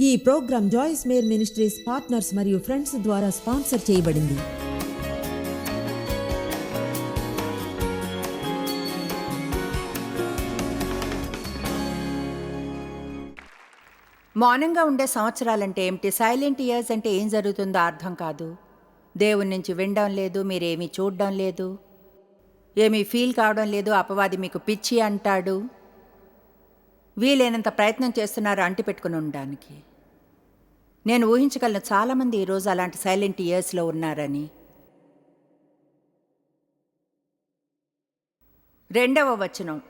ఈ program Joyce Meyer ministries partners మరియు friends ద్వారా స్పాన్సర్ చేయబడింది. మౌనంగా ఉండే సంవత్సరాలంటే ఏమిటి? సైలెంట్ ఇయర్స్ అంటే ఏం జరుగుతుందో అర్థం కాదు. దేవుని నుంచి వినడం లేదు మీరేమీ చూడడం లేదు. ఏమీ ఫీల్ కావడం లేదు అపవాది మీకు పిచ్చి అంటాడు. వీలైనంత ప్రయత్నం చేస్తున్నారు అంటిపెట్టుకుని ఉండడానికి. నేను ఊహించగలను చాలామంది ఈరోజు అలాంటి సైలెంట్ ఇయర్స్లో ఉన్నారని. రెండవ వచనం.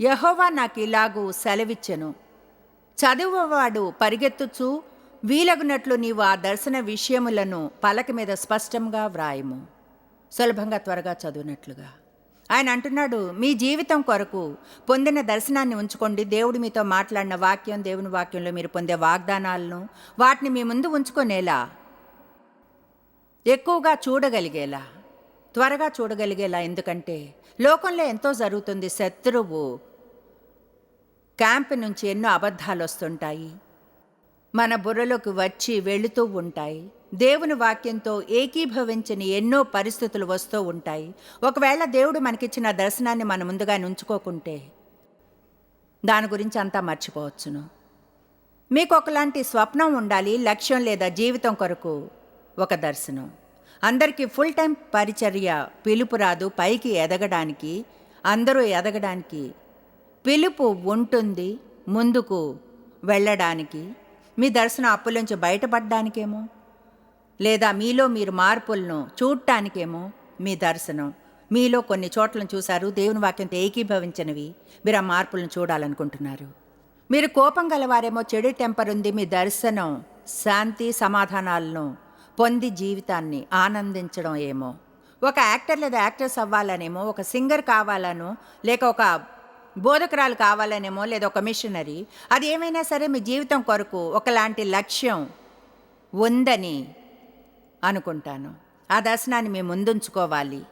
యహోవా నాకు ఇలాగూ సెలవిచ్చెను. చదువువాడు పరిగెత్తుచు వీలగునట్లు నీవు ఆ దర్శన విషయములను పలక మీద స్పష్టంగా వ్రాయము. సులభంగా త్వరగా చదివినట్లుగా. ఆయన అంటున్నాడు మీ జీవితం కొరకు పొందిన దర్శనాన్ని ఉంచుకోండి. దేవుడు మీతో మాట్లాడిన వాక్యం దేవుని వాక్యంలో మీరు పొందే వాగ్దానాలను వాటిని మీ ముందు ఉంచుకునేలా ఎక్కువగా చూడగలిగేలా త్వరగా చూడగలిగేలా. ఎందుకంటే లోకంలో ఎంతో జరుగుతుంది. శత్రువు క్యాంప్ నుంచి ఎన్నో అబద్ధాలు వస్తుంటాయి. మన బుర్రలోకి వచ్చి వెళుతూ ఉంటాయి. దేవుని వాక్యంతో ఏకీభవించని ఎన్నో పరిస్థితులు వస్తూ ఉంటాయి. ఒకవేళ దేవుడు మనకిచ్చిన దర్శనాన్ని మన ముందుగా ఉంచుకోకుంటే దాని గురించి అంతా మర్చిపోవచ్చును. మీకు ఒకలాంటి స్వప్నం ఉండాలి లక్ష్యం లేదా జీవితం కొరకు ఒక దర్శనం. అందరికీ ఫుల్ టైం పరిచర్య పిలుపు రాదు పైకి ఎదగడానికి అందరూ ఎదగడానికి పిలుపు ఉంటుంది ముందుకు వెళ్ళడానికి. మీ దర్శనం అప్పులోంచి బయటపడడానికేమో లేదా మీలో మీరు మార్పులను చూడటానికేమో మీ దర్శనం. మీలో కొన్ని చోట్లను చూశారు దేవుని వాక్యంతో ఏకీభవించినవి మీరు ఆ మార్పులను చూడాలనుకుంటున్నారు. మీరు కోపం గలవారేమో చెడు టెంపర్ ఉంది మీ దర్శనం శాంతి సమాధానాలను పొంది జీవితాన్ని ఆనందించడం ఏమో. ఒక యాక్టర్ లేదా యాక్ట్రెస్ అవ్వాలనేమో ఒక సింగర్ కావాలనో లేక ఒక బోధకురాలు కావాలనేమో లేదా ఒక మిషనరీ అది ఏమైనా సరే మీ జీవితం కొరకు ఒకలాంటి లక్ష్యం ఉందని అనుకుంటాను. ఆ దర్శనాన్ని మేము ముందుంచుకోవాలి.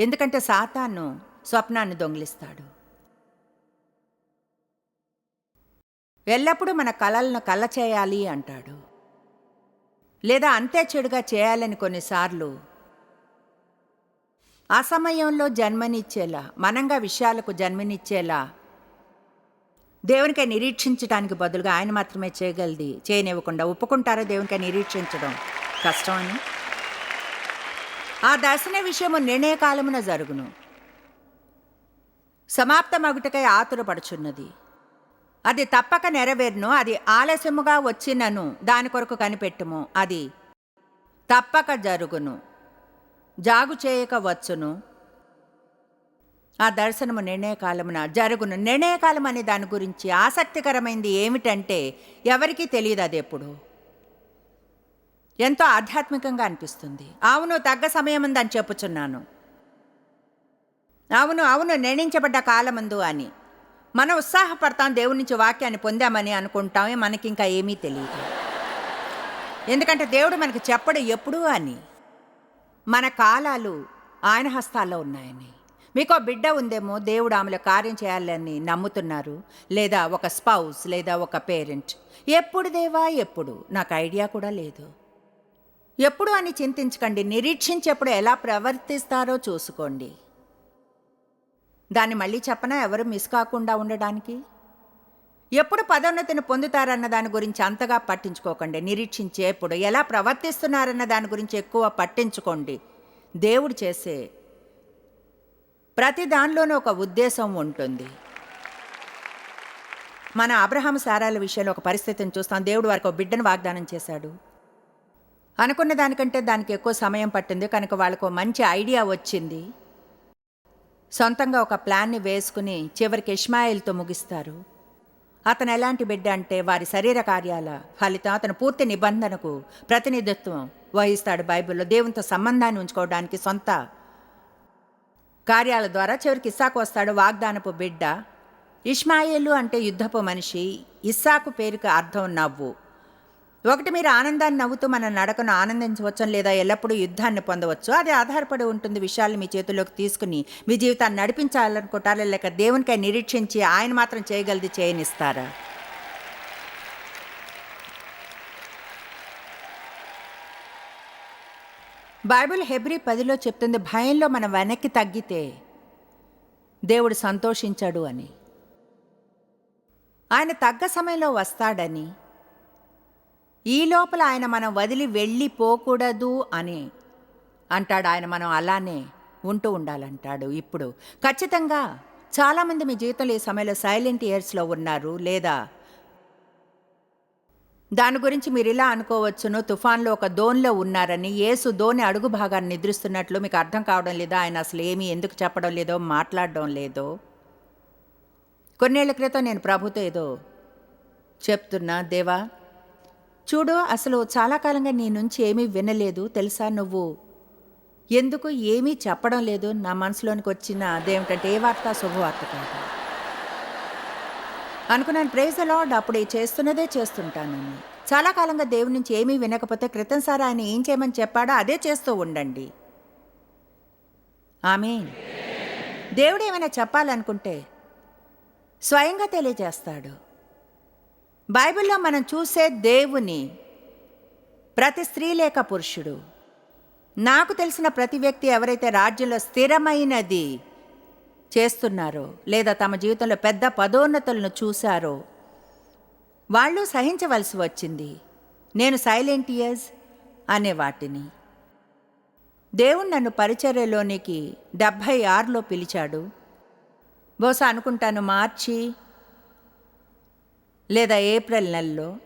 ఎందుకంటే సాతాను స్వప్నాన్ని దొంగిలిస్తాడు. ఎల్లప్పుడూ మన కళలను కళ్ళ చేయాలి అంటాడు. లేదా అంతే చెడుగా చేయాలని కొన్నిసార్లు ఆ సమయంలో జన్మనిచ్చేలా మనంగా విషయాలకు జన్మనిచ్చేలా దేవునికై నిరీక్షించడానికి బదులుగా ఆయన మాత్రమే చేయగలది చేయనివ్వకుండా ఒప్పుకుంటారా దేవునికై నిరీక్షించడం? కష్టం అని? ఆ దర్శన విషయము నిర్ణయ కాలమున జరుగును. సమాప్తమగుటకై ఆతురపడుచున్నది. అది తప్పక నెరవేరును అది ఆలస్యముగా వచ్చినను దాని కొరకు కనిపెట్టుము. అది తప్పక జరుగును. జాగు చేయక వచ్చును. ఆ దర్శనము నిర్ణయకాలమున జరుగును. నిర్ణయకాలం అనే దాని గురించి ఆసక్తికరమైంది ఏమిటంటే ఎవరికీ తెలియదు అది ఎప్పుడు. ఎంతో ఆధ్యాత్మికంగా అనిపిస్తుంది. అవును తగ్గ సమయం ఉందని చెప్పుచున్నాను. అవును అవును నిర్ణయించబడ్డ కాలమందు అని. మనం ఉత్సాహపడతాం దేవుడి నుంచి వాక్యాన్ని పొందామని అనుకుంటామే మనకి ఇంకా ఏమీ తెలియదు ఎందుకంటే దేవుడు మనకి చెప్పడు ఎప్పుడు అని. మన కాలాలు ఆయన హస్తాల్లో ఉన్నాయని. మీకో బిడ్డ ఉందేమో దేవుడు ఆమెలో కార్యం చేయాలని నమ్ముతున్నారు. లేదా ఒక స్పౌస్ లేదా ఒక పేరెంట్. ఎప్పుడు దేవా? ఎప్పుడు. నాకు ఐడియా కూడా లేదు. ఎప్పుడు అని చింతించకండి. నిరీక్షించేప్పుడు ఎలా ప్రవర్తిస్తారో చూసుకోండి. దాన్ని మళ్ళీ చెప్పనా? ఎవరు మిస్ కాకుండా ఉండడానికి? ఎప్పుడు పదోన్నతిని పొందుతారన్న దాని గురించి అంతగా పట్టించుకోకండి. నిరీక్షించేప్పుడు ఎలా ప్రవర్తిస్తున్నారన్న దాని గురించి ఎక్కువ పట్టించుకోండి. దేవుడు చేసే ప్రతి దానిలోనూ ఒక ఉద్దేశం ఉంటుంది. మన అబ్రహాం సారాల విషయంలో ఒక పరిస్థితిని చూస్తాం. దేవుడు వారికి ఒక బిడ్డను వాగ్దానం చేశాడు. అనుకున్న దానికంటే దానికి ఎక్కువ సమయం పట్టింది. కనుక వాళ్ళకు మంచి ఐడియా వచ్చింది. సొంతంగా ఒక ప్లాన్ని వేసుకుని చివరికి ఇష్మాయిల్తో ముగిస్తారు. అతను ఎలాంటి బిడ్డ అంటే వారి శరీర కార్యాల ఫలితం అతను పూర్తి నిబంధనకు ప్రతినిధిత్వం వహిస్తాడు బైబిల్లో. దేవునితో సంబంధాన్ని ఉంచుకోవడానికి సొంత కార్యాల ద్వారా చివరికి ఇస్సాకు వస్తాడు వాగ్దానపు బిడ్డ. ఇష్మాయిలు అంటే యుద్ధపు మనిషి. ఇస్సాకు పేరుకు అర్థం నవ్వు. ఒకటి మీరు ఆనందాన్ని నవ్వుతూ మన నడకను ఆనందించవచ్చు లేదా ఎల్లప్పుడూ యుద్ధాన్ని పొందవచ్చు అది ఆధారపడి ఉంటుంది విషయాలు మీ చేతుల్లోకి తీసుకుని మీ జీవితాన్ని నడిపించాలనుకుంటారా లేక దేవునికై నిరీక్షించి ఆయన మాత్రం చేయగలిది చేయనిస్తారా? బైబిల్ హెబ్రి పదిలో చెప్తుంది భయంలో మనం వెనక్కి తగ్గితే దేవుడు సంతోషించాడు అని. ఆయన తగ్గ సమయంలో వస్తాడని ఈ లోపల ఆయన మనం వదిలి వెళ్ళిపోకూడదు అని అంటాడు ఆయన మనం అలానే ఉంటూ ఉండాలంటాడు ఇప్పుడు. ఖచ్చితంగా చాలామంది మీ జీవితంలో ఈ సమయంలో సైలెంట్ ఇయర్స్లో ఉన్నారు లేదా? దాని గురించి మీరు ఇలా అనుకోవచ్చును తుఫాన్లో ఒక దోన్లో ఉన్నారని ఏసు దోని అడుగు భాగాన్ని నిద్రిస్తున్నట్లు మీకు అర్థం కావడం లేదా ఆయన అసలు ఏమీ ఎందుకు చెప్పడం లేదో మాట్లాడడం లేదో? కొన్నేళ్ళ క్రితం నేను ప్రభుతో ఏదో చెప్తున్నా దేవా చూడు అసలు చాలా కాలంగా నీ నుంచి ఏమీ వినలేదు తెలుసా నువ్వు? ఎందుకు ఏమీ చెప్పడం లేదు నా మనసులోనికి వచ్చిన అదేమిటంటే ఏ వార్త శుభవార్త కాదు. అనుకున్నాను ప్రేజ్ లార్డ్ అప్పుడు చేస్తున్నదే చేస్తుంటాను చాలా కాలంగా దేవుడి నుంచి ఏమీ వినకపోతే క్రితంసారి ఆయన ఏం చేయమని చెప్పాడో అదే చేస్తూ ఉండండి. ఆమె దేవుడు ఏమైనా చెప్పాలనుకుంటే స్వయంగా తెలియజేస్తాడు. బైబిల్లో మనం చూసే దేవుని ప్రతి స్త్రీ లేక పురుషుడు. నాకు తెలిసిన ప్రతి వ్యక్తి ఎవరైతే రాజ్యంలో స్థిరమైనది చేస్తున్నారో లేదా తమ జీవితంలో పెద్ద పదోన్నతులను చూశారో వాళ్ళు సహించవలసి వచ్చింది. నేను సైలెంట్ ఇయర్స్ అనే వాటిని. దేవుడు నన్ను పరిచర్యలోనికి డెబ్భై ఆరులో పిలిచాడు. బహుశా అనుకుంటాను మార్చి లేదా ఏప్రిల్ నెలలో.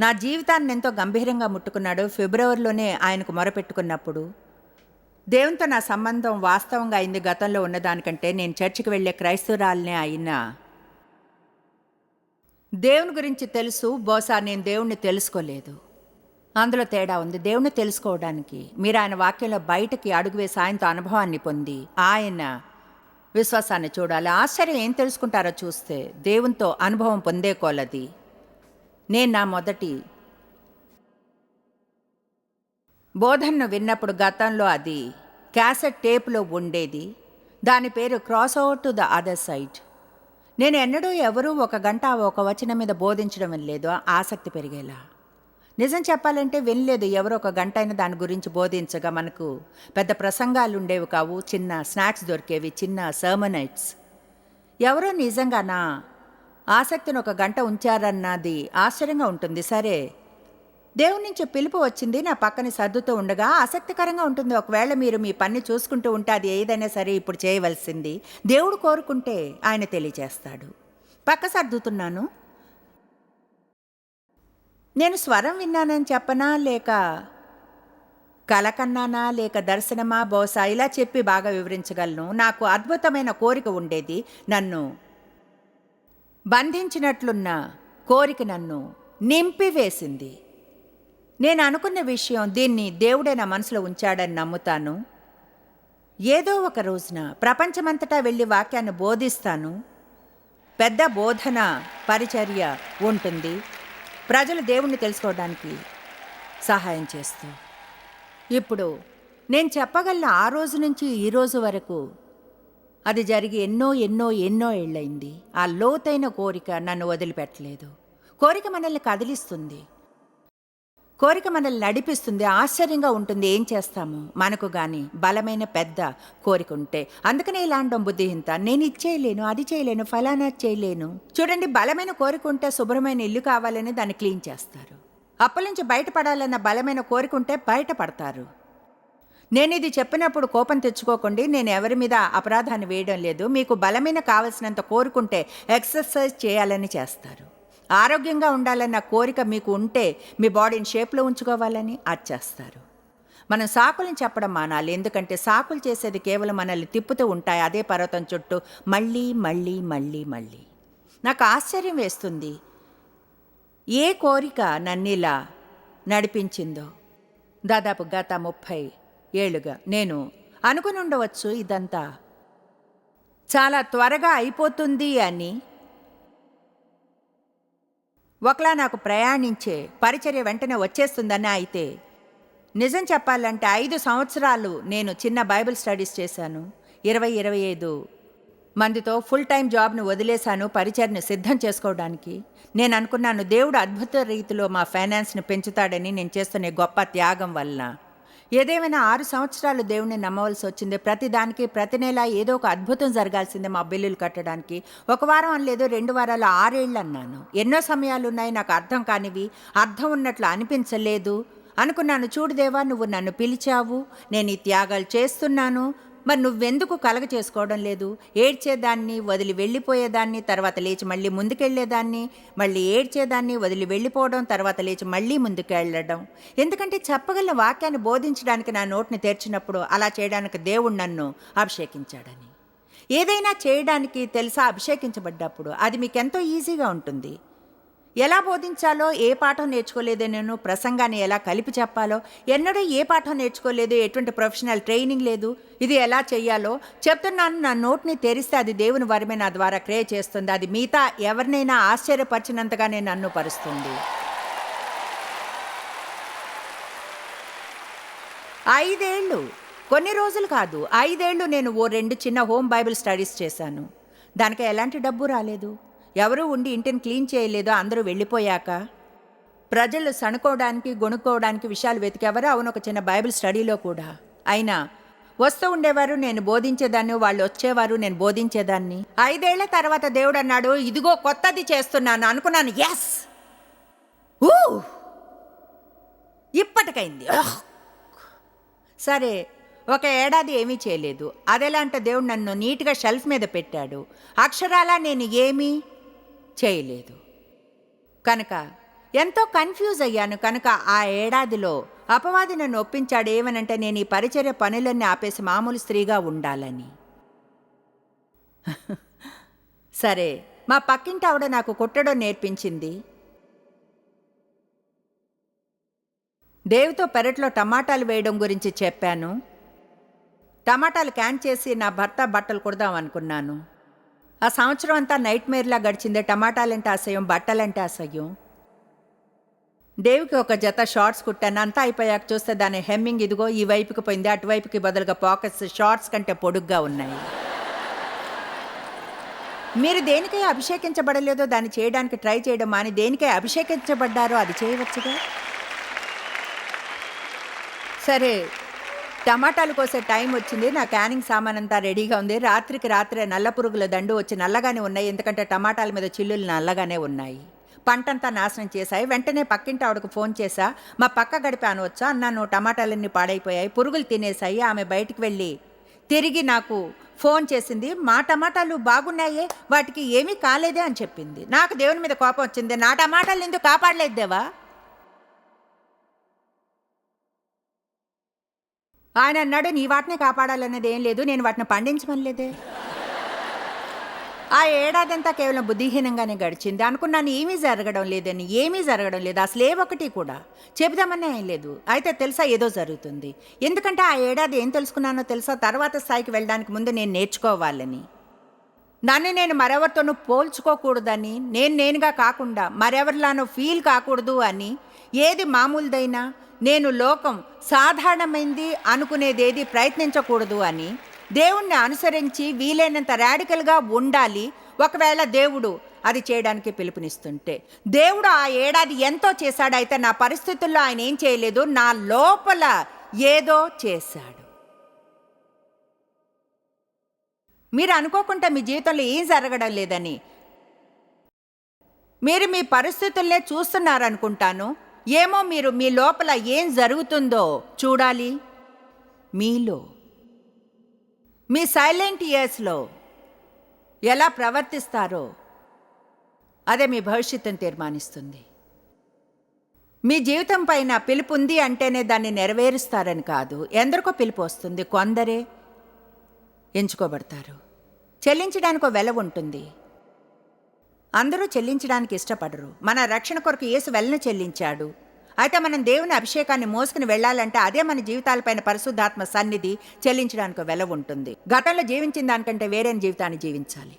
నా జీవితాన్ని ఎంతో గంభీరంగా ముట్టుకున్నాడు. ఫిబ్రవరిలోనే ఆయనకు మొరపెట్టుకున్నప్పుడు. దేవునితో నా సంబంధం వాస్తవంగా అయింది గతంలో ఉన్నదానికంటే నేను చర్చికి వెళ్ళే క్రైస్తవురాలనే అయినా. దేవుని గురించి తెలుసు బహుశా నేను దేవుణ్ణి తెలుసుకోలేదు. అందులో తేడా ఉంది. దేవుణ్ణి తెలుసుకోవడానికి మీరు ఆయన వాక్యంలో బయటకి అడుగు వేసి ఆయనతో అనుభవాన్ని పొంది ఆయన విశ్వాసాన్ని చూడాలి. ఆశ్చర్యం ఏం తెలుసుకుంటారో చూస్తే దేవునితో అనుభవం పొందే కొలది. నేను నా మొదటి బోధనను విన్నప్పుడు గతంలో అది క్యాసెట్ టేపులో ఉండేది. దాని పేరు cross over to the other side. నేను ఎన్నడూ ఎవరూ ఒక గంట ఒక వచనం మీద బోధించడం లేదు. ఆసక్తి పెరిగేలా. నిజం చెప్పాలంటే వెళ్ళలేదు ఎవరో ఒక గంట అయిన దాని గురించి బోధించగా మనకు పెద్ద ప్రసంగాలు ఉండేవి కావు. చిన్న స్నాక్స్ దొరికేవి చిన్న సర్మనైట్స్ ఎవరో నిజంగా నా ఆసక్తిని ఒక గంట ఉంచారన్నది ఆశ్చర్యంగా ఉంటుంది. సరే దేవుడి నుంచి పిలుపు వచ్చింది. నా పక్కన సర్దుతూ ఉండగా ఆసక్తికరంగా ఉంటుంది. ఒకవేళ మీరు మీ పని చూసుకుంటూ ఉంటే అది ఏదైనా సరే ఇప్పుడు చేయవలసింది. దేవుడు కోరుకుంటే ఆయన తెలియజేస్తాడు. పక్క సర్దుతున్నాను. నేను స్వరం విన్నానని చెప్పనా? లేక కలకన్నానా లేక దర్శనమా? బహుశా ఇలా చెప్పి బాగా వివరించగలను. నాకు అద్భుతమైన కోరిక ఉండేది. నన్ను బంధించినట్లున్న కోరిక నన్ను నింపివేసింది. నేను అనుకున్న విషయం దీన్ని దేవుడే నా మనసులో ఉంచాడని నమ్ముతాను. ఏదో ఒక రోజున ప్రపంచమంతటా వెళ్ళి వాక్యాన్ని బోధిస్తాను. పెద్ద బోధన పరిచర్య ఉంటుంది. ప్రజలు దేవుణ్ణి తెలుసుకోవడానికి సహాయం చేస్తూ. ఇప్పుడు నేను చెప్పగలను ఆ రోజు నుంచి ఈ రోజు వరకు అది జరిగి ఎన్నో ఎన్నో ఎన్నో ఏళ్ళైంది ఆ లోతైన కోరిక నన్ను వదిలిపెట్టలేదు. కోరిక మనల్ని కదిలిస్తుంది. కోరిక మనల్ని నడిపిస్తుంది ఆశ్చర్యంగా ఉంటుంది ఏం చేస్తాము? మనకు కానీ బలమైన పెద్ద కోరిక ఉంటే. అందుకనే ఇలా అనడం బుద్ధిహీనత నేను ఇది చేయలేను అది చేయలేను ఫలానా చేయలేను. చూడండి బలమైన కోరిక ఉంటే శుభ్రమైన ఇల్లు కావాలని దాన్ని క్లీన్ చేస్తారు. అప్పటి నుంచి బయటపడాలన్న బలమైన కోరిక ఉంటే బయటపడతారు. నేను ఇది చెప్పినప్పుడు కోపం తెచ్చుకోకండి నేను ఎవరి మీద అపరాధాన్ని వేయడం లేదు. మీకు బలమైన కావలసినంత కోరుకుంటే ఎక్సర్సైజ్ చేయాలని చేస్తారు. ఆరోగ్యంగా ఉండాలన్న కోరిక మీకు ఉంటే మీ బాడీని షేప్లో ఉంచుకోవాలని అది చేస్తారు మనం సాకులను చెప్పడం మానాలి. ఎందుకంటే సాకులు చేసేది కేవలం మనల్ని తిప్పుతూ ఉంటాయి. అదే పర్వతం చుట్టూ మళ్ళీ మళ్ళీ మళ్ళీ మళ్ళీ. నాకు ఆశ్చర్యం వేస్తుంది. ఏ కోరిక నన్నిలా నడిపించిందో. దాదాపు గత ముప్పై ఏళ్ళుగా నేను అనుకుని ఉండవచ్చు ఇదంతా. చాలా త్వరగా అయిపోతుంది అని ఒకలా నాకు ప్రయాణించే పరిచర్య వెంటనే వచ్చేస్తుందని అయితే నిజం చెప్పాలంటే ఐదు సంవత్సరాలు నేను చిన్న బైబిల్ స్టడీస్ చేశాను. ఇరవై ఇరవై ఐదు మందితో ఫుల్ టైం జాబ్ను వదిలేశాను పరిచర్ని సిద్ధం చేసుకోవడానికి. నేను అనుకున్నాను దేవుడు అద్భుత రీతిలో మా ఫైనాన్స్ని పెంచుతాడని నేను చేస్తున్న గొప్ప త్యాగం వలన. ఏదేమైనా ఆరు సంవత్సరాలు దేవుణ్ణి నమ్మవలసి వచ్చింది. ప్రతి దానికి ప్రతి నెల ఏదో ఒక అద్భుతం జరగాల్సిందే మా బిల్లులు కట్టడానికి. ఒక వారం అనలేదు రెండు వారాలు ఆరేళ్ళు అన్నాను. ఎన్నో సమయాలు ఉన్నాయి నాకు అర్థం కానివి. అర్థం ఉన్నట్లు అనిపించలేదు. అనుకున్నాను చూడు దేవా నువ్వు నన్ను పిలిచావు. నేను ఈ త్యాగాలు చేస్తున్నాను. మరి నువ్వెందుకు కలగ చేసుకోవడం లేదు? ఏడ్చేదాన్ని వదిలి వెళ్ళిపోయేదాన్ని తర్వాత లేచి మళ్ళీ ముందుకెళ్ళేదాన్ని మళ్ళీ ఏడ్చేదాన్ని వదిలి వెళ్ళిపోవడం తర్వాత లేచి మళ్ళీ ముందుకెళ్ళడం. ఎందుకంటే చెప్పగల వాక్యాన్ని బోధించడానికి నా నోటిని తెరిచినప్పుడు అలా చేయడానికి దేవుడు నన్ను అభిషేకించాడని. ఏదైనా చేయడానికి తెలుసా అభిషేకించబడ్డప్పుడు? అది మీకెంతో ఈజీగా ఉంటుంది. ఎలా బోధించాలో ఏ పాఠం నేర్చుకోలేదో నేను ప్రసంగాన్ని ఎలా కలిపి చెప్పాలో ఎన్నడూ ఏ పాఠం నేర్చుకోలేదు ఎటువంటి ప్రొఫెషనల్ ట్రైనింగ్ లేదు ఇది ఎలా చేయాలో చెప్తున్నాను. నా నోట్ని తెరిస్తే అది దేవుని వరమే నా ద్వారా క్రియ చేస్తుంది. అది మిగతా ఎవరినైనా ఆశ్చర్యపరిచినంతగానే నన్ను పరుస్తుంది. ఐదేళ్ళు. కొన్ని రోజులు కాదు. ఐదేళ్ళు నేను ఓ రెండు చిన్న హోమ్ బైబిల్ స్టడీస్ చేశాను. దానికి ఎలాంటి డబ్బు రాలేదు. ఎవరూ ఉండి ఇంటిని క్లీన్ చేయలేదు అందరూ వెళ్ళిపోయాక ప్రజలు సణుకోవడానికి గొనుక్కోవడానికి విషయాలు వెతికేవారు. అవును ఒక చిన్న బైబిల్ స్టడీలో కూడా. అయినా వస్తూ ఉండేవారు నేను బోధించేదాన్ని వాళ్ళు వచ్చేవారు నేను బోధించేదాన్ని. ఐదేళ్ళ తర్వాత దేవుడు అన్నాడు ఇదిగో కొత్తది చేస్తున్నాను అనుకున్నాను. ఎస్ ఊ! ఇప్పటికైంది. సరే ఒక ఏడాది ఏమీ చేయలేదు. అదెలా అంటే దేవుడు నన్ను నీట్గా షెల్ఫ్ మీద పెట్టాడు. అక్షరాలా నేను ఏమీ? చేయలేదు. కనుక ఎంతో కన్ఫ్యూజ్ అయ్యాను. కనుక ఆ ఏడాదిలో అపవాది నన్ను ఒప్పించాడు. ఏమనంటే నేను ఈ పరిచర్య పనులన్నీ ఆపేసి మామూలు స్త్రీగా ఉండాలని. సరే మా పక్కింటి ఆవిడ నాకు కుట్టడం నేర్పించింది. దేవితో పెరట్లో టమాటాలు వేయడం గురించి చెప్పాను. టమాటాలు క్యాన్ చేసి నా భర్త బట్టలు కుడదాం అనుకున్నాను. ఆ సంవత్సరం అంతా నైట్ మేర్లా గడిచింది. టమాటాలంటే అసహ్యం బట్టలంటే అసహ్యం. దేవికి ఒక జత షార్ట్స్ కుట్టాను. అంతా అయిపోయాక చూస్తే దాని హెమ్మింగ్ ఇదిగో ఈ వైపుకి పోయింది. అటువైపుకి బదులుగా పాకెట్స్ షార్ట్స్ కంటే పొడుగ్గా ఉన్నాయి. మీరు దేనికై అభిషేకించబడలేదో దాన్ని చేయడానికి ట్రై చేయడం మాని దేనికై అభిషేకించబడ్డారో అది చేయవచ్చుగా? సరే టమాటాలు కోసే టైం వచ్చింది. నా క్యానింగ్ సామాన్ అంతా రెడీగా ఉంది. రాత్రికి రాత్రే నల్ల పురుగుల దండు వచ్చి నల్లగానే ఉన్నాయి. ఎందుకంటే టమాటాల మీద చిల్లులు నల్లగానే ఉన్నాయి. పంటంతా నాశనం చేశాయి. వెంటనే పక్కింటి ఆవిడకు ఫోన్ చేశా. మా పక్క గడిపి అనవచ్చా అన్నాను. టమాటాలన్నీ పాడైపోయాయి. పురుగులు తినేశాయి. ఆమె బయటికి వెళ్ళి తిరిగి నాకు ఫోన్ చేసింది. మా టమాటాలు బాగున్నాయే. వాటికి ఏమీ కాలేదే అని చెప్పింది. నాకు దేవుని మీద కోపం వచ్చింది. నా టమాటాలు ఎందుకు కాపాడలేదు దేవా? ఆయన అన్నాడు నీ వాటిని కాపాడాలనేది ఏం లేదు నేను వాటిని పండించమనిలేదే. ఆ ఏడాదంతా కేవలం బుద్ధిహీనంగానే గడిచింది. అనుకున్నాను ఏమీ జరగడం లేదని ఏమీ జరగడం లేదు అసలే ఒకటి కూడా చెబుదామనే ఏం లేదు. అయితే తెలుసా ఏదో జరుగుతుంది. ఎందుకంటే ఆ ఏడాది ఏం తెలుసుకున్నానో తెలుసా తర్వాత స్థాయికి వెళ్ళడానికి ముందు నేను నేర్చుకోవాలని. నన్ను నేను మరెవరితోనూ పోల్చుకోకూడదని నేను నేనుగా కాకుండా మరెవరిలానో ఫీల్ కాకూడదు అని ఏది మామూలుదైనా నేను లోకం సాధారణమైంది అనుకునేదేది ప్రయత్నించకూడదు అని దేవుణ్ణి అనుసరించి వీలైనంత రాడికల్గా ఉండాలి. ఒకవేళ దేవుడు అది చేయడానికి పిలుపునిస్తుంటే దేవుడు ఆ ఏడాది ఎంతో చేశాడు. అయితే నా పరిస్థితుల్లో ఆయన ఏం చేయలేదు. నా లోపల ఏదో చేశాడు. మీరు అనుకోకుండా మీ జీవితంలో ఏం జరగడం లేదని మీరు మీ పరిస్థితుల్నే చూస్తున్నారనుకుంటాను. ఏమో మీరు మీ లోపల ఏం జరుగుతుందో చూడాలి. మీలో మీ సైలెంట్ ఇయర్స్లో ఎలా ప్రవర్తిస్తారో అదే మీ భవిష్యత్తును తీర్మానిస్తుంది. మీ జీవితం పైన పిలుపు ఉంది అంటేనే దాన్ని నెరవేరుస్తారని కాదు. ఎందరికో పిలుపు వస్తుంది. కొందరే ఎంచుకోబడతారు. చెల్లించడానికి వెల ఉంటుంది. అందరూ చెల్లించడానికి ఇష్టపడరు. మన రక్షణ కొరకు యేసు వెలను చెల్లించాడు. అయితే మనం దేవుని అభిషేకాన్ని మోసుకుని వెళ్ళాలంటే అదే మన జీవితాలపైన పరిశుద్ధాత్మ సన్నిధి చెల్లించడానికి వెల ఉంటుంది. గతంలో జీవించిన దానికంటే వేరే జీవితాన్ని జీవించాలి.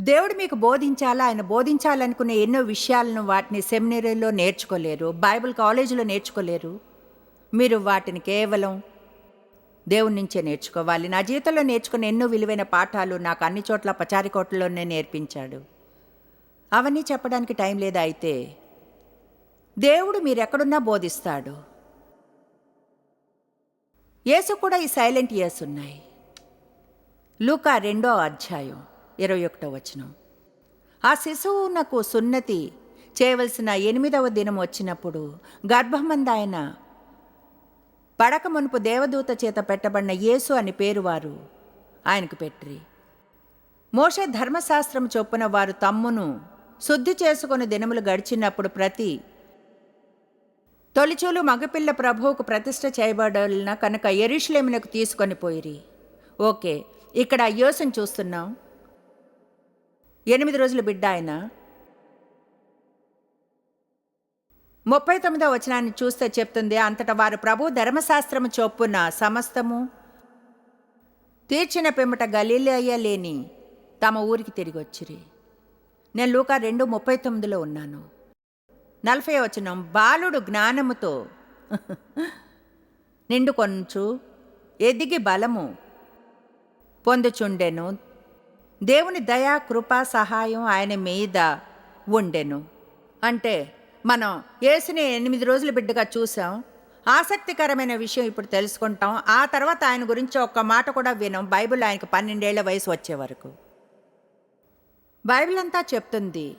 దేవుడు మీకు బోధించాలా? ఆయన బోధించాలనుకునే ఎన్నో విషయాలను వాటిని సెమినరీలో నేర్చుకోలేరు బైబిల్ కాలేజీలో నేర్చుకోలేరు. మీరు వాటిని కేవలం దేవుడి నుంచే నేర్చుకోవాలి. నా జీవితంలో నేర్చుకున్న ఎన్నో విలువైన పాఠాలు నాకు అన్ని చోట్ల పచారికోటలోనే నేర్పించాడు. అవన్నీ చెప్పడానికి టైం లేదా అయితే దేవుడు మీరెక్కడున్నా బోధిస్తాడు. యేసు కూడా ఈ సైలెంట్ ఇయర్స్ ఉన్నాయి. లూకా రెండో అధ్యాయం ఇరవై ఒకటో వచనం. ఆ శిశువునకు సున్నతి చేయవలసిన ఎనిమిదవ దినం వచ్చినప్పుడు గర్భమందాయన పడక మునుపు దేవదూత చేత పెట్టబడిన యేసు అని పేరు వారు ఆయనకు పెట్టిరి. మోషే ధర్మశాస్త్రం చొప్పున వారు తమ్మును శుద్ధి చేసుకుని దినములు గడిచినప్పుడు ప్రతి తొలిచూలు మగపిల్ల ప్రభువుకు ప్రతిష్ట చేయబడాలన కనుక ఎరుషులేమునకు తీసుకొని పోయిరి. ఓకే ఇక్కడ యోసను చూస్తున్నాం. ఎనిమిది రోజుల బిడ్డ ఆయన ముప్పై తొమ్మిదో వచనాన్ని చూస్తే చెప్తుంది అంతటా వారు ప్రభు ధర్మశాస్త్రము చొప్పున సమస్తము తీర్చిన పిమ్మట గలీలయ్య లేని తమ ఊరికి తిరిగి వచ్చిరి. నేను లూకా రెండు ముప్పై తొమ్మిదిలో ఉన్నాను. నలభై వచనం బాలుడు జ్ఞానముతో నిండు కొంచు ఎదిగి బలము పొందుచుండెను. దేవుని దయా కృపా సహాయం ఆయన మీద ఉండెను. అంటే మనం యేసుని ఎనిమిది రోజుల బిడ్డగా చూసాం. ఆసక్తికరమైన విషయం ఇప్పుడు తెలుసుకుంటాం. ఆ తర్వాత ఆయన గురించి ఒక్క మాట కూడా వినం. బైబిల్ ఆయనకు పన్నెండేళ్ళ వయసు వచ్చే వరకు. బైబిల్ అంతా చెప్తుంది.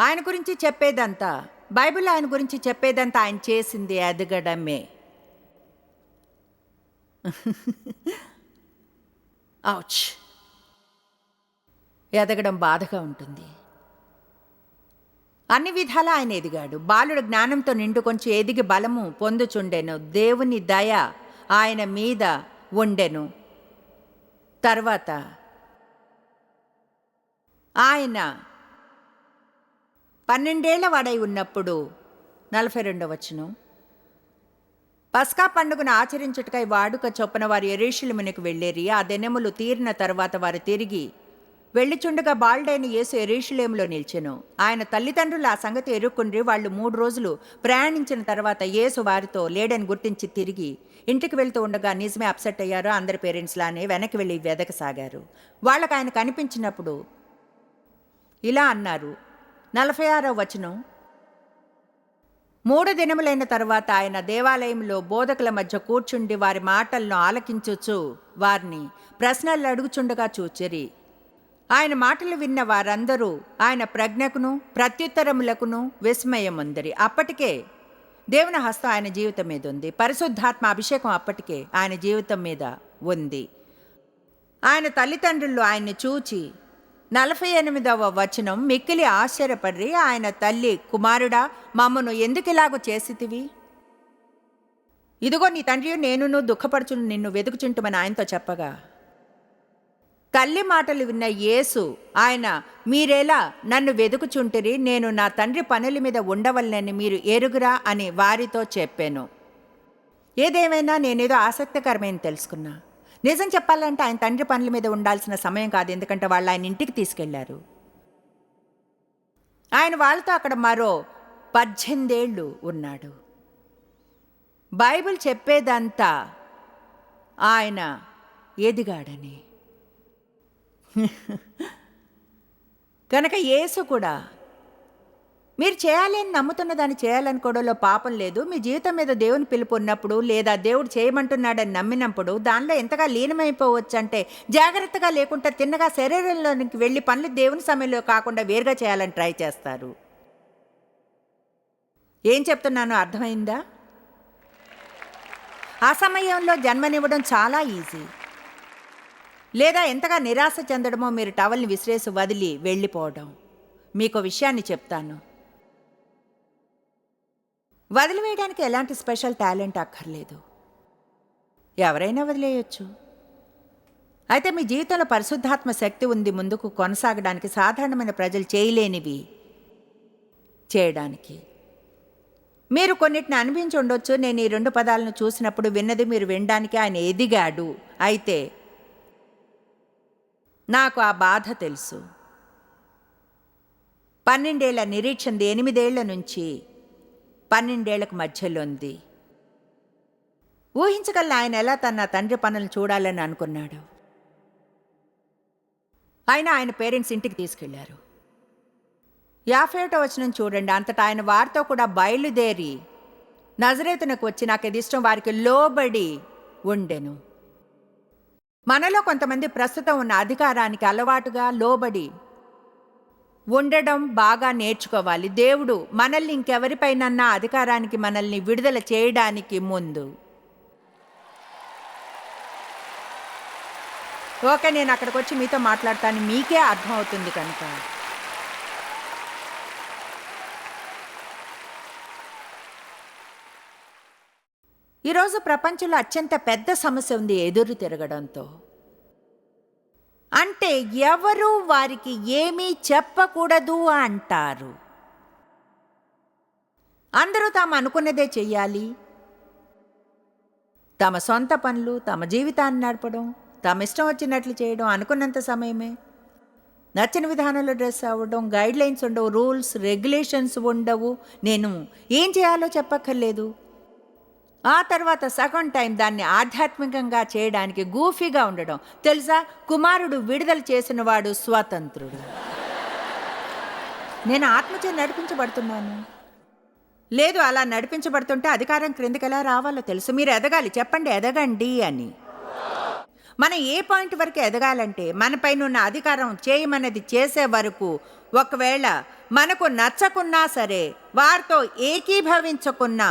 ఆయన గురించి చెప్పేదంతా బైబిల్ ఆయన గురించి చెప్పేదంతా ఆయన చేసింది ఎదగడమే. అవుచ్ ఎదగడం బాధగా ఉంటుంది. అన్ని విధాలా ఆయన ఎదిగాడు. బాలుడు జ్ఞానంతో నిండు కొంచెం ఎదిగి బలము పొందుచుండెను. దేవుని దయ ఆయన మీద ఉండెను. తర్వాత ఆయన పన్నెండేళ్ళ వాడై ఉన్నప్పుడు నలభై రెండవ వచ్చును పస్కా పండుగను ఆచరించుటకై వాడుక చొప్పున వారు ఎరేషులమునికి వెళ్ళేరి. ఆ దినములు తీరిన తర్వాత వారు తిరిగి వెళ్ళిచుండగా బాల్డైన యేసు ఎరీషులేములో నిలిచాను. ఆయన తల్లిదండ్రులు ఆ సంగతి ఎరుక్కుండ్రి. వాళ్ళు మూడు రోజులు ప్రయాణించిన తర్వాత యేసు వారితో లేడని గుర్తించి తిరిగి ఇంటికి వెళ్తూ ఉండగా నిజమే అప్సెట్ అయ్యారు. అందరి పేరెంట్స్లానే వెనక్కి వెళ్ళి వెదకసాగారు వాళ్ళకు ఆయన కనిపించినప్పుడు ఇలా అన్నారు. నలభై ఆరో వచనం. మూడు దినములైన తర్వాత ఆయన దేవాలయంలో బోధకుల మధ్య కూర్చుండి వారి మాటలను ఆలకించుచు వారిని ప్రశ్నలు అడుగుచుండగా చూచిరి. ఆయన మాటలు విన్న వారందరూ ఆయన ప్రజ్ఞకును ప్రత్యుత్తరములకును విస్మయముందరి. అప్పటికే దేవుని హస్తం ఆయన జీవితం మీద ఉంది. పరిశుద్ధాత్మ అభిషేకం అప్పటికే ఆయన జీవితం మీద ఉంది. ఆయన తల్లిదండ్రులు ఆయన్ని చూచి నలభై ఎనిమిదవ వచనం మిక్కిలి ఆశ్చర్యపడి ఆయన తల్లి కుమారుడా మమ్మను ఎందుకు ఇలాగూ చేసితివి? ఇదిగో నీ తండ్రి నేనును దుఃఖపడుచును నిన్ను వెతుకుచుంటుమని ఆయనతో చెప్పగా తల్లి మాటలు విన్న యేసు ఆయన మీరేలా నన్ను వెదుకుచుంటిరి? నేను నా తండ్రి పనుల మీద ఉండవలనని మీరు ఎరుగురా? అని వారితో చెప్పాను. ఏదేమైనా నేనేదో ఆసక్తికరమైన తెలుసుకున్నా. నిజం చెప్పాలంటే ఆయన తండ్రి పనుల మీద ఉండాల్సిన సమయం కాదు ఎందుకంటే వాళ్ళు ఆయన ఇంటికి తీసుకెళ్ళారు. ఆయన వాళ్ళతో అక్కడ మరో పద్దెనిమిదేళ్ళు ఉన్నాడు. బైబిల్ చెప్పేదంతా ఆయన ఎదిగాడని. కనుక యేసు కూడా మీరు చేయాలని నమ్ముతున్న దాన్ని చేయాలనుకోవడంలో పాపం లేదు. మీ జీవితం మీద దేవుని పిలుపు ఉన్నప్పుడు లేదా దేవుడు చేయమంటున్నాడని నమ్మినప్పుడు దానిలో ఎంతగా లీనమైపోవచ్చు అంటే జాగ్రత్తగా లేకుండా తిన్నగా శరీరంలోనికి వెళ్ళి పనులు దేవుని సమయంలో కాకుండా వేరుగా చేయాలని ట్రై చేస్తారు. ఏం చెప్తున్నానో అర్థమైందా? ఆ సమయంలో జన్మనివ్వడం చాలా ఈజీ. లేదా ఎంతగా నిరాశ చెందడమో మీరు టవల్ని విసిరేసి వదిలి వెళ్ళిపోవడం. మీకు విషయాన్ని చెప్తాను. వదిలివేయడానికి ఎలాంటి స్పెషల్ టాలెంట్ అక్కర్లేదు. ఎవరైనా వదిలేయొచ్చు. అయితే మీ జీవితంలో పరిశుద్ధాత్మ శక్తి ఉంది ముందుకు కొనసాగడానికి సాధారణమైన ప్రజలు చేయలేనివి చేయడానికి. మీరు కొన్నిటిని అనిపించి ఉండొచ్చు. నేను ఈ రెండు పదాలను చూసినప్పుడు విన్నది మీరు వినడానికి ఆయన ఎదిగాడు. అయితే నాకు ఆ బాధ తెలుసు. పన్నెండేళ్ళ నిరీక్షణది ఎనిమిదేళ్ళ నుంచి పన్నెండేళ్ళకు మధ్యలో ఉంది. ఊహించగల ఆయన ఎలా తన తండ్రి పనులు చూడాలని అనుకున్నాడు. ఆయన ఆయన పేరెంట్స్ ఇంటికి తీసుకెళ్ళారు. యాభై ఒకటో వచనం చూడండి. అంతటా ఆయన వారితో కూడా బయలుదేరి నజరేతునకు వచ్చి నాకు ఇది ఇష్టం వారికి లోబడి ఉండెను. మనలో కొంతమంది ప్రస్తుతం ఉన్న అధికారానికి అలవాటుగా లోబడి ఉండడం బాగా నేర్చుకోవాలి. దేవుడు మనల్ని ఇంకెవరిపైనన్నా అధికారానికి మనల్ని విడుదల చేయడానికి ముందు. ఓకే నేను అక్కడికి వచ్చి మీతో మాట్లాడతాను. మీకే అర్థమవుతుంది కనుక. ఈరోజు ప్రపంచంలో అత్యంత పెద్ద సమస్య ఉంది ఎదురు తిరగడంతో. అంటే ఎవరు వారికి ఏమీ చెప్పకూడదు అంటారు. అందరూ తాము అనుకున్నదే చెయ్యాలి. తమ సొంత పనులు తమ జీవితాన్ని నడపడం తమ ఇష్టం వచ్చినట్లు చేయడం అనుకున్నంత సమయమే. నచ్చిన విధానంలో డ్రెస్ అవ్వడం గైడ్లైన్స్ ఉండవు రూల్స్ రెగ్యులేషన్స్ ఉండవు. నేను ఏం చేయాలో చెప్పక్కర్లేదు. ఆ తర్వాత సగం టైం దాన్ని ఆధ్యాత్మికంగా చేయడానికి గూఫీగా ఉండడం. తెలుసా? కుమారుడు విడుదల చేసిన వాడు స్వతంత్రుడు. నేను ఆత్మచే నడిపించబడుతున్నాను. లేదు అలా నడిపించబడుతుంటే అధికారం క్రిందికి ఎలా రావాలో తెలుసు. మీరు ఎదగాలి. చెప్పండి ఎదగండి అని. మనం ఏ పాయింట్ వరకు ఎదగాలంటే మనపైన ఉన్న అధికారం చేయమన్నది చేసే వరకు ఒకవేళ మనకు నచ్చకున్నా సరే వారితో ఏకీభవించకున్న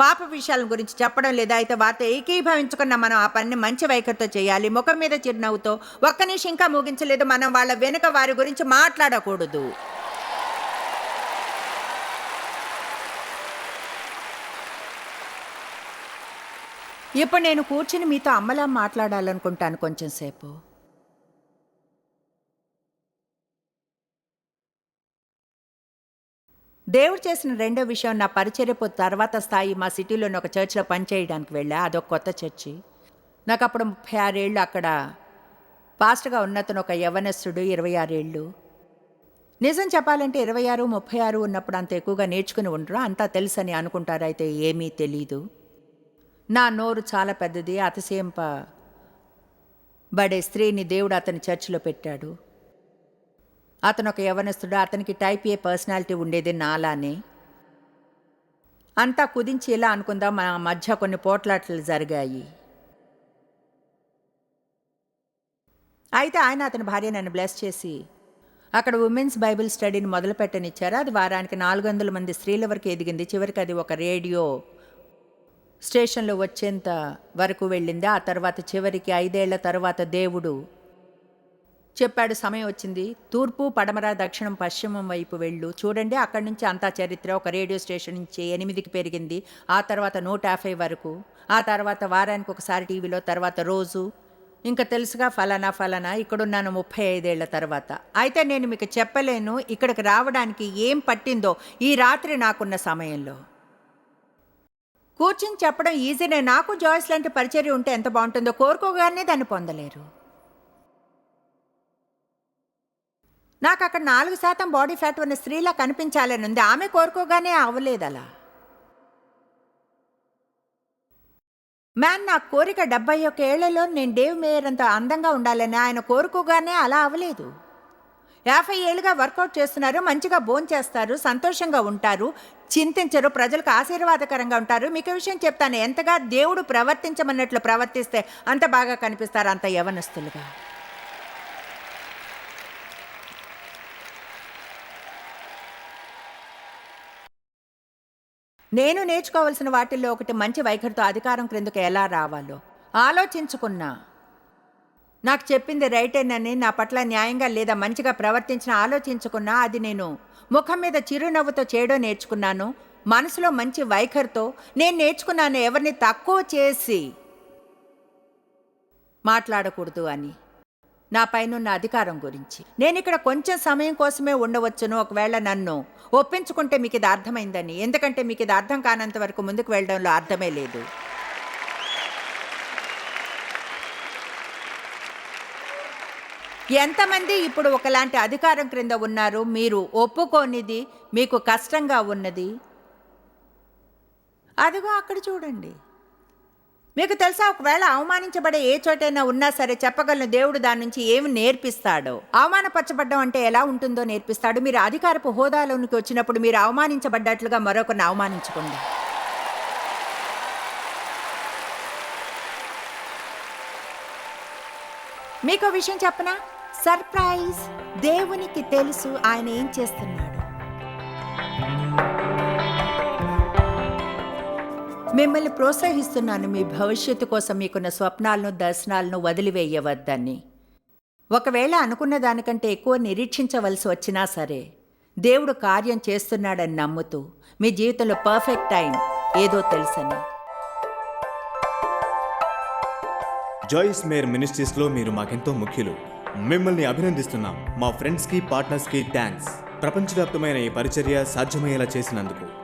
పాప విషయాల గురించి చెప్పడం లేదా అయితే వారితో ఏకీభవించుకున్న మనం ఆ పనిని మంచి వైఖరితో చేయాలి ముఖం మీద చిరునవ్వుతో ఒక్క నిమిషం ఇంకా ముగించలేదు మనం వాళ్ళ వెనుక వారి గురించి మాట్లాడకూడదు. ఇప్పుడు నేను కూర్చుని మీతో అమ్మలా మాట్లాడాలనుకుంటాను కొంచెంసేపు దేవుడు చేసిన రెండో విషయం నా పరిచర్యపు తర్వాత స్థాయి మా సిటీలోని ఒక చర్చిలో పనిచేయడానికి వెళ్ళా. అదొక కొత్త చర్చి నాకు అప్పుడు ముప్పై ఆరేళ్ళు అక్కడ పాస్ట్గా ఉన్నతను ఒక యవనస్తుడు ఇరవై ఆరేళ్ళు నిజం చెప్పాలంటే ఇరవై ఆరు ముప్పై ఆరు ఉన్నప్పుడు అంత ఎక్కువగా నేర్చుకుని ఉండరు. అంతా తెలుసని అనుకుంటారు. అయితే ఏమీ తెలీదు. నా నోరు చాలా పెద్దది. అతిశయింప బడే స్త్రీని దేవుడు అతని చర్చిలో పెట్టాడు. అతను ఒక యవనస్తుడు అతనికి టైప్ ఏ పర్సనాలిటీ ఉండేది నాలానే. అంతా కుదించి ఇలా అనుకుందాం మా మధ్య కొన్ని పోట్లాటలు జరిగాయి. అయితే ఆయన అతని భార్య నన్ను బ్లెస్ చేసి అక్కడ ఉమెన్స్ బైబిల్ స్టడీని మొదలుపెట్టనిచ్చారు. అది వారానికి నాలుగు వందల మంది స్త్రీల వరకు ఎదిగింది. చివరికి అది ఒక రేడియో స్టేషన్లో వచ్చేంత వరకు వెళ్ళింది. ఆ తర్వాత చివరికి ఐదేళ్ళ తర్వాత దేవుడు చెప్పాడు సమయం వచ్చింది. తూర్పు పడమర దక్షిణం పశ్చిమం వైపు వెళ్ళు. చూడండి అక్కడి నుంచి అంతా చరిత్ర ఒక రేడియో స్టేషన్ నుంచి ఎనిమిదికి పెరిగింది. ఆ తర్వాత నూట యాభై వరకు. ఆ తర్వాత వారానికి ఒకసారి టీవీలో తర్వాత రోజు. ఇంకా తెలుసుగా ఫలానా ఫలానా ఇక్కడున్నాను ముప్పై ఐదేళ్ళ తర్వాత. అయితే నేను మీకు చెప్పలేను ఇక్కడికి రావడానికి ఏం పట్టిందో ఈ రాత్రి నాకున్న సమయంలో. కూర్చుని చెప్పడం ఈజీనే. నాకు జాయిస్ లాంటి పరిచర్య ఉంటే ఎంత బాగుంటుందో కోరుకోగానే దాన్ని పొందలేరు. నాకు అక్కడ నాలుగు శాతం బాడీ ఫ్యాట్ ఉన్న స్త్రీలా కనిపించాలని ఉంది. ఆమె కోరుకోగానే అవ్వలేదు అలా మ్యాన్ నా కోరిక డెబ్బై ఒక్క ఏళ్ళలో నేను డేవ్ మేయర్ అంత అందంగా ఉండాలని ఆయన కోరుకోగానే అలా అవ్వలేదు. యాభై ఏళ్ళుగా వర్కౌట్ చేస్తున్నారు మంచిగా బోన్ చేస్తారు సంతోషంగా ఉంటారు చింతించరు ప్రజలకు ఆశీర్వాదకరంగా ఉంటారు. మీకు విషయం చెప్తాను. ఎంతగా దేవుడు ప్రవర్తించమన్నట్లు ప్రవర్తిస్తే అంత బాగా కనిపిస్తారు అంత యవనస్తులుగా. నేను నేర్చుకోవాల్సిన వాటిల్లో ఒకటి మంచి వైఖరితో అధికారం క్రిందకు ఎలా రావాలో ఆలోచించుకున్నా. నాకు చెప్పింది రైటేనని నా పట్ల న్యాయంగా లేదా మంచిగా ప్రవర్తించిన ఆలోచించుకున్నా అది నేను ముఖం మీద చిరునవ్వుతో చేయడం నేర్చుకున్నాను. మనసులో మంచి వైఖరితో నేను నేర్చుకున్నాను ఎవరిని తక్కువ చేసి మాట్లాడకూడదు అని. నా పైనున్న అధికారం గురించి. నేను ఇక్కడ కొంచెం సమయం కోసమే ఉండవచ్చును. ఒకవేళ నన్ను ఒప్పించుకుంటే మీకు ఇది అర్థమైందని. ఎందుకంటే మీకు ఇది అర్థం కానంత వరకు ముందుకు వెళ్ళడంలో అర్థమే లేదు. ఎంతమంది ఇప్పుడు ఒకలాంటి అధికారం క్రింద ఉన్నారు? మీరు ఒప్పుకోనిది మీకు కష్టంగా ఉన్నది? అదిగో అక్కడ చూడండి. మీకు తెలుసా ఒకవేళ అవమానించబడే ఏ చోటైనా ఉన్నా సరే చెప్పగలను దేవుడు దాని నుంచి ఏమి నేర్పిస్తాడో. అవమానపరచబడ్డం అంటే ఎలా ఉంటుందో నేర్పిస్తాడు. మీరు అధికారపు హోదాలోనికి వచ్చినప్పుడు మీరు అవమానించబడ్డట్లుగా మరొకరిని అవమానించుకోండి. మీకు విషయం చెప్పనా? సర్ప్రైజ్! దేవునికి తెలుసు ఆయన ఏం చేస్తున్నాడు. మిమ్మల్ని ప్రోత్సహిస్తున్నాను మీ భవిష్యత్తు కోసం మీకున్న స్వప్నాలను దర్శనాలను వదిలివేయవద్దని. ఒకవేళ అనుకున్న దానికంటే ఎక్కువ నిరీక్షించవలసి వచ్చినా సరే దేవుడు కార్యం చేస్తున్నాడని నమ్ముతూ మీ జీవితంలో పర్ఫెక్ట్ టైం ఏదో తెలుసని. జాయిస్ మేర్ మినిస్ట్రీస్లో మీరు మాకెంతో ముఖ్యులు. మిమ్మల్ని అభినందిస్తున్నాం. మా ఫ్రెండ్స్కి పార్ట్నర్స్కి థ్యాంక్స్. ప్రపంచవ్యాప్తమైన ఈ పరిచర్య సాధ్యమయ్యేలా చేసినందుకు.